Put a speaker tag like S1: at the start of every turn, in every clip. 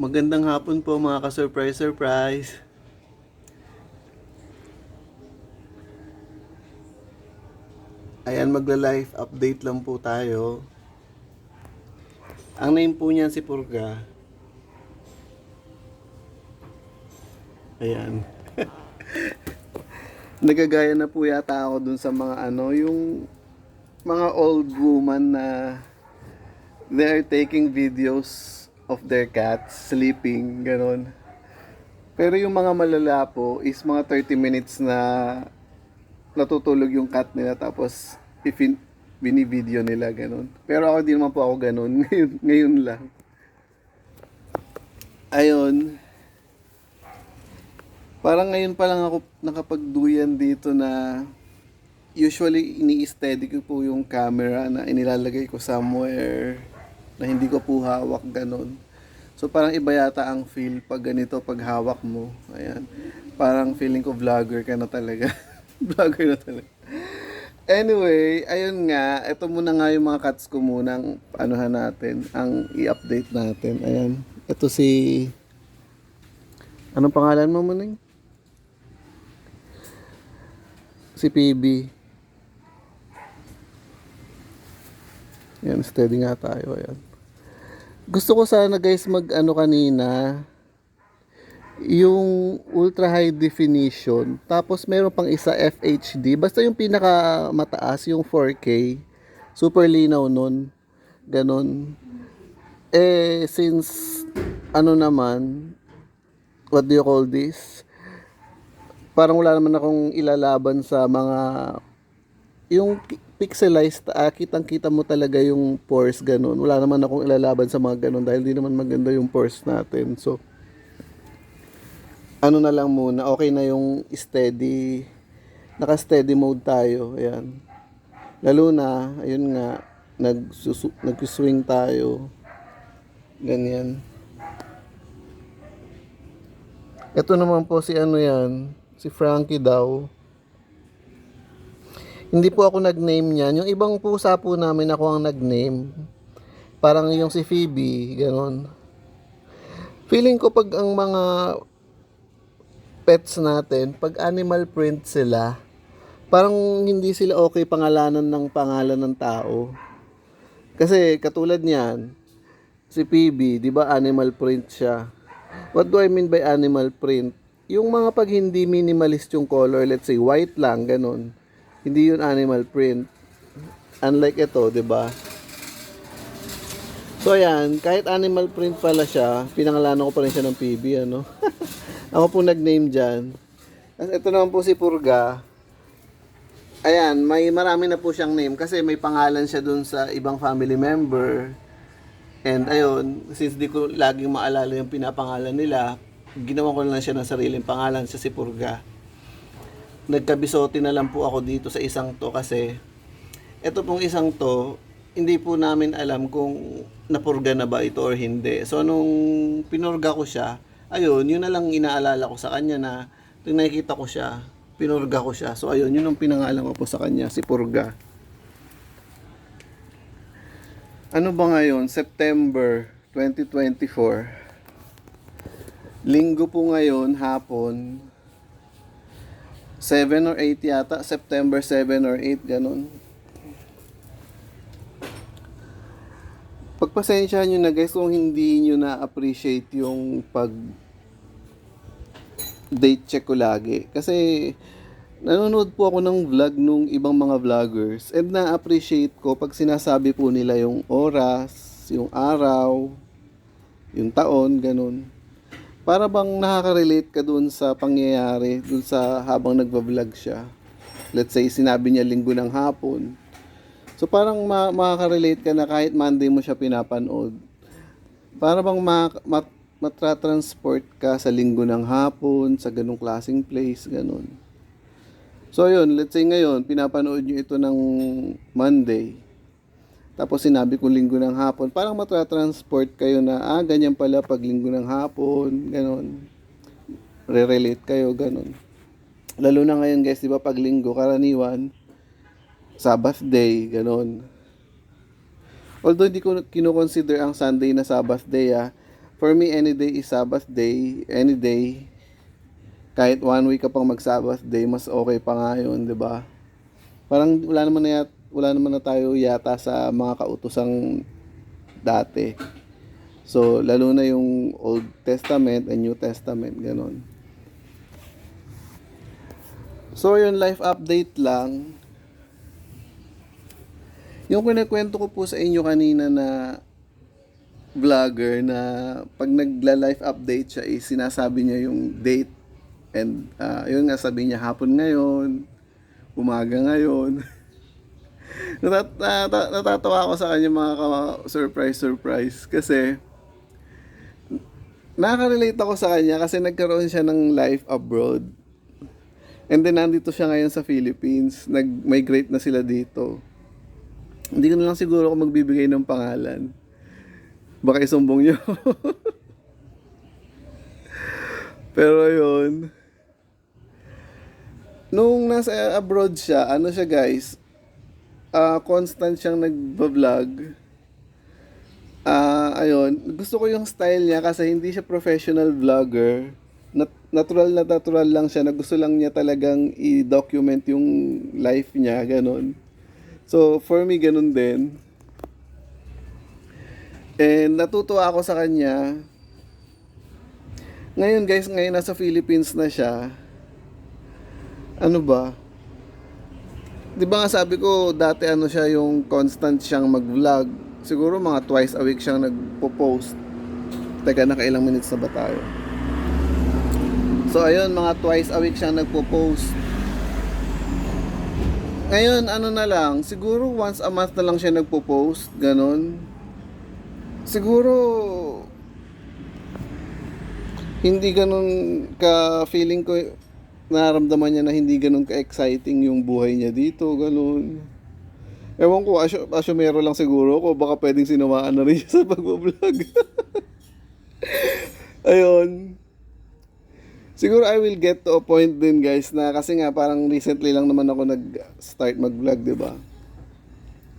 S1: Magandang hapon po mga ka-surprise surprise. Ayan, magla-life update lang po tayo. Ang name po niyan si Purga. Ayan. Nagagaya na po yata ako dun sa mga ano, yung mga old woman na they're taking videos of their cats sleeping, ganon. Pero yung mga malala po is mga 30 minutes na natutulog yung cat nila tapos ifin bini-video nila ganon. Pero ako di naman po ako ganon. Ngayon, ngayon lang. Ayun. Parang ngayon pa lang ako nakapagduyan dito na usually ini-steady ko po yung camera na inilalagay ko somewhere na hindi ko po hawak ganon. So parang iba yata ang feel pag ganito pag hawak mo. Ayan. Parang feeling ko vlogger ka na talaga. vlogger na talaga. Anyway, ayun nga, ito muna nga yung mga cuts ko muna ang anuhan natin, ang i-update natin. Ayan. Ito si Anong pangalan mo muning? Si PB. Yan, steady nga tayo. Ayan. Gusto ko sana guys mag ano kanina yung ultra high definition tapos meron pang isa FHD basta yung pinaka mataas yung 4K super linaw nun ganon eh since ano naman what do you call this? Parang wala naman akong ilalaban sa mga yung pixelized, ah, kitang kita mo talaga yung pores ganun. Wala naman akong ilalaban sa mga ganun dahil di naman maganda yung pores natin. So, ano na lang muna, okay na yung steady, naka-steady mode tayo. Ayan. Lalo na, ayun nga, nag-swing tayo. Ganyan. Ito naman po si ano yan, si Frankie daw. Hindi po ako nag-name niyan. Yung ibang pusa po namin ako ang nag-name. Parang yung si Phoebe, ganon. Feeling ko pag ang mga pets natin, pag animal print sila, parang hindi sila okay pangalanan ng pangalan ng tao. Kasi katulad niyan, si PB, di ba animal print siya? What do I mean by animal print? Yung mga pag hindi minimalist yung color, let's say white lang, ganun. Hindi yun animal print. Unlike ito, di ba? So ayan, kahit animal print pala siya, pinangalanan ko pa rin siya ng PB, ano? Ako po nag-name dyan. Tapos ito naman po si Purga. Ayan, may marami na po siyang name kasi may pangalan siya dun sa ibang family member. And ayun, since di ko laging maalala yung pinapangalan nila, ginawa ko na lang siya ng sariling pangalan, siya si Purga. Nagkabisote na lang po ako dito sa isang to kasi ito pong isang to, hindi po namin alam kung napurga na ba ito or hindi. So nung pinurga ko siya, ayun, yun na lang inaalala ko sa kanya na nung nakikita ko siya, pinurga ko siya. So ayun, yun ang pinangalan ko po sa kanya, si Purga. Ano ba ngayon? September 2024. Linggo po ngayon, hapon. 7 or 8 yata. September 7 or 8, ganun. Pagpasensya nyo na guys kung hindi nyo na-appreciate yung pag date check ko lagi. Kasi nanonood po ako ng vlog nung ibang mga vloggers and na-appreciate ko pag sinasabi po nila yung oras, yung araw, yung taon, ganun. Para bang nakaka-relate ka dun sa pangyayari, dun sa habang nagva-vlog siya. Let's say sinabi niya linggo ng hapon. So parang ma- makaka-relate ka na kahit Monday mo siya pinapanood. Para bang ma- ma- matra-transport ka sa linggo ng hapon, sa ganong klaseng place, ganon. So yun, let's say ngayon, pinapanood nyo ito ng Monday. Tapos sinabi ko linggo ng hapon, parang matra-transport kayo na, ah, ganyan pala pag linggo ng hapon, ganon. Re-relate kayo, ganon. Lalo na ngayon guys, di ba pag linggo, karaniwan, Sabbath day, ganon. Although hindi ko kino-consider ang Sunday na Sabbath day ah, For me, any day is Sabbath day. Any day. Kahit one week ka pang mag-Sabbath day, mas okay pa nga yun, di ba? Parang wala naman na, yat- wala naman na tayo yata sa mga kautosang dati. So, lalo na yung Old Testament and New Testament, ganon. So, yun, life update lang. Yung kinikwento ko po sa inyo kanina na vlogger na pag nagla-life update siya, is sinasabi niya yung date and ah, yun nga sabi niya hapon ngayon, umaga ngayon. Natat- nata- natatawa ako sa kanya mga ka- surprise surprise kasi nakaka-relate ako sa kanya kasi nagkaroon siya ng life abroad. And then nandito siya ngayon sa Philippines, nag-migrate na sila dito. Hindi ko na lang siguro kung magbibigay ng pangalan. Baka isumbong niyo. Pero yun. Nung nasa abroad siya, ano siya guys, ah constant siyang nagbablog. Ah, ayun, gusto ko yung style niya kasi hindi siya professional vlogger. Nat- natural na natural lang siya na gusto lang niya talagang i-document yung life niya, ganun. So, for me, ganun din. And natutuwa ako sa kanya. Ngayon guys, ngayon nasa Philippines na siya. Ano ba? 'Di ba nga sabi ko dati ano siya yung constant siyang mag-vlog. Siguro mga twice a week siyang nagpo-post. Teka, nakailang minutes na ba tayo? So ayun, mga twice a week siyang nagpo-post. Ngayon, ano na lang, siguro once a month na lang siya nagpo-post, ganun. Siguro hindi ganun ka feeling ko nararamdaman niya na hindi ganun ka exciting yung buhay niya dito, ganun. Ewan ko, asyo, asyomero lang siguro ko, baka pwedeng sinawaan na rin siya sa pagbablog. Ayun. Siguro I will get to a point din guys na kasi nga parang recently lang naman ako nag-start mag-vlog, 'di ba?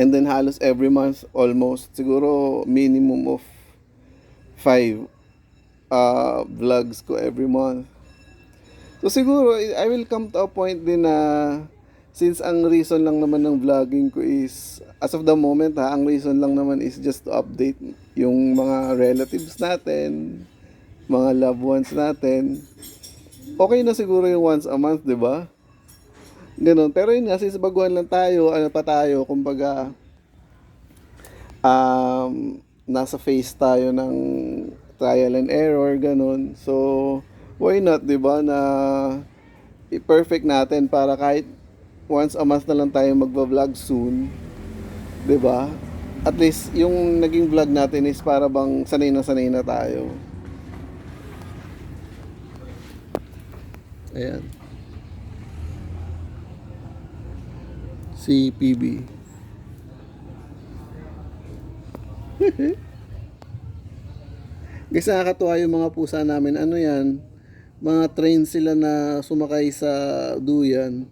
S1: And then halos every month almost siguro minimum of five uh, vlogs ko every month. So siguro I will come to a point din na since ang reason lang naman ng vlogging ko is as of the moment ha, ang reason lang naman is just to update yung mga relatives natin, mga loved ones natin. Okay na siguro yung once a month, 'di ba? Ganun. Pero yun nga, since baguhan lang tayo, ano pa tayo, kumbaga, um, nasa phase tayo ng trial and error, ganun. So, why not, di ba, na i-perfect natin para kahit once a month na lang tayo magba-vlog soon, di ba? At least, yung naging vlog natin is para bang sanay na sanay na tayo. Ayan. Si PB. Guys, nakakatuwa yung mga pusa namin. Ano yan? Mga train sila na sumakay sa duyan.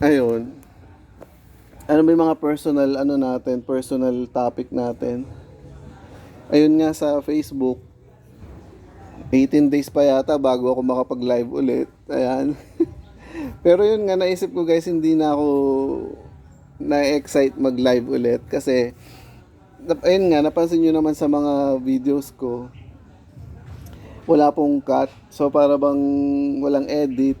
S1: Ayun. Ano ba yung mga personal, ano natin, personal topic natin? Ayun nga sa Facebook, 18 days pa yata bago ako makapag-live ulit. Ayan. Pero yun nga, naisip ko guys, hindi na ako na-excite mag-live ulit kasi ayun nga, napansin nyo naman sa mga videos ko, wala pong cut. So, para bang walang edit.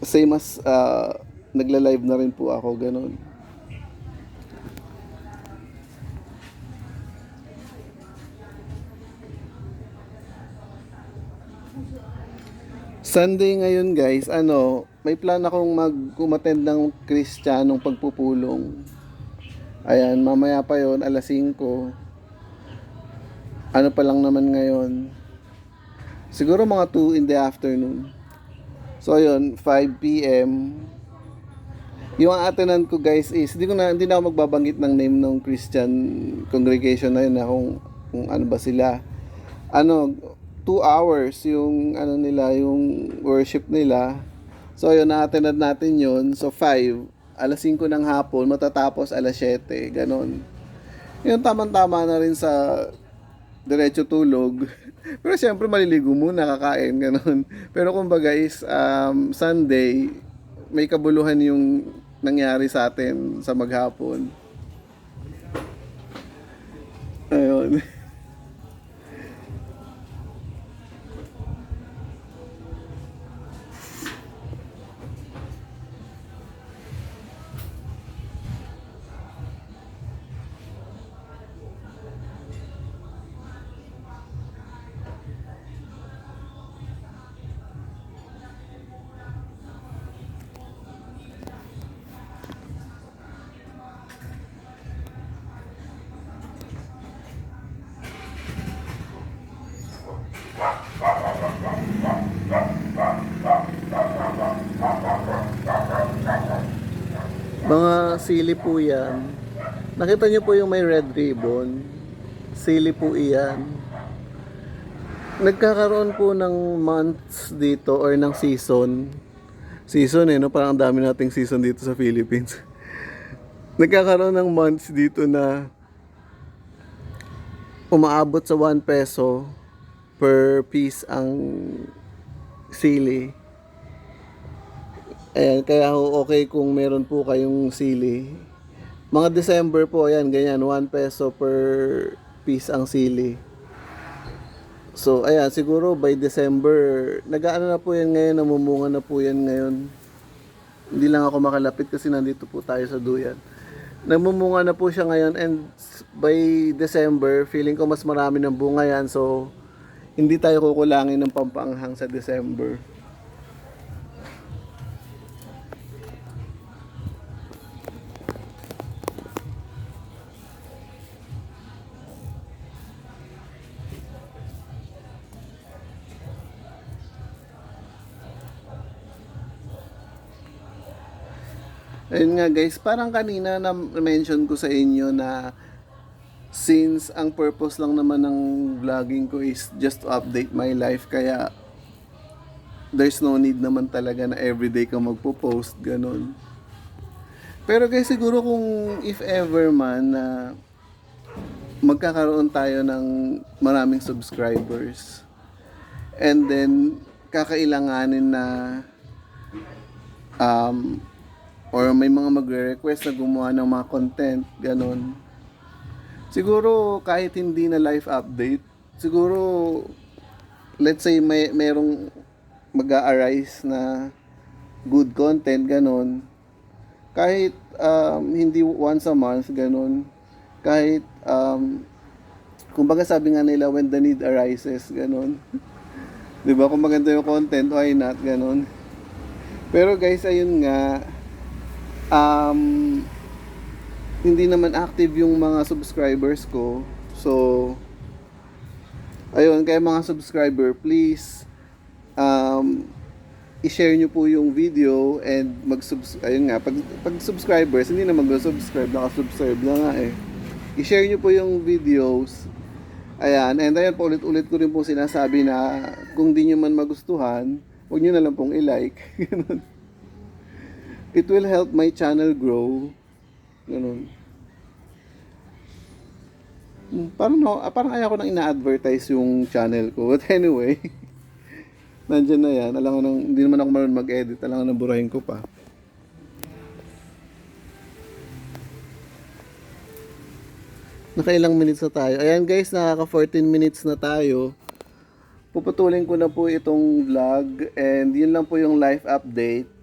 S1: Same as uh, nagla-live na rin po ako, ganun. Sunday ngayon guys, ano, may plan akong mag umattend ng Kristiyanong pagpupulong. Ayan, mamaya pa yon alas 5. Ano pa lang naman ngayon? Siguro mga 2 in the afternoon. So ayun, 5 p.m. Yung atenan ko guys is, hindi ko na hindi na ako magbabanggit ng name ng Christian congregation na yun na kung, kung ano ba sila. Ano, 2 hours yung ano nila, yung worship nila. So ayun, na-attended natin yun. So 5, alas 5 ng hapon, matatapos alas 7, ganon. Yun, tamang-tama na rin sa diretso tulog. Pero siyempre maliligo muna, kakain, ganun. Pero kumbaga is um, Sunday, may kabuluhan yung nangyari sa atin sa maghapon. Ayun. Mga sili po yan. Nakita niyo po yung may red ribbon. Sili po iyan. Nagkakaroon po ng months dito or ng season. Season eh, no? Parang ang dami nating season dito sa Philippines. Nagkakaroon ng months dito na umaabot sa 1 peso per piece ang sili. Ayan, kaya ho, okay kung meron po kayong sili. Mga December po, ayan, ganyan, 1 peso per piece ang sili. So, ayan, siguro by December, nag-ano na po yan ngayon, namumunga na po yan ngayon. Hindi lang ako makalapit kasi nandito po tayo sa duyan. Namumunga na po siya ngayon and by December, feeling ko mas marami ng bunga yan. So, hindi tayo kukulangin ng pampanghang sa December. Ayun nga guys, parang kanina na mention ko sa inyo na since ang purpose lang naman ng vlogging ko is just to update my life kaya there's no need naman talaga na everyday ka magpo-post ganun. Pero guys siguro kung if ever man na magkakaroon tayo ng maraming subscribers and then kakailanganin na um, or may mga magre-request na gumawa ng mga content, ganun. Siguro kahit hindi na live update, siguro let's say may merong mag-arise na good content, ganun. Kahit um, hindi once a month, ganun. Kahit um, kumbaga sabi nga nila when the need arises, ganun. 'Di ba? Kung maganda yung content, why not, ganun. Pero guys, ayun nga, um, hindi naman active yung mga subscribers ko. So, ayun, kaya mga subscriber, please, um, i-share nyo po yung video and mag ayun nga, pag, pag subscribers, hindi na mag-subscribe, naka-subscribe na nga eh. I-share nyo po yung videos. Ayan, and ayan po ulit-ulit ko rin po sinasabi na kung di nyo man magustuhan, huwag nyo na lang pong i-like. Ganun. It will help my channel grow. Ganun. Hmm, Parang, no, ah, parang ayaw ko nang ina-advertise yung channel ko. But anyway, nandyan na yan. Alam ko nang, hindi naman ako marunong mag-edit. Alam ko nang burahin ko pa. Nakailang minutes na tayo. Ayan guys, nakaka 14 minutes na tayo. Puputulin ko na po itong vlog and yun lang po yung live update.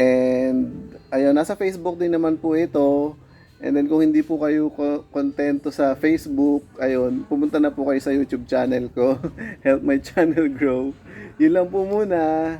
S1: And ayun, nasa Facebook din naman po ito. And then kung hindi po kayo ko- kontento sa Facebook, ayun, pumunta na po kayo sa YouTube channel ko. Help my channel grow. Yun lang po muna.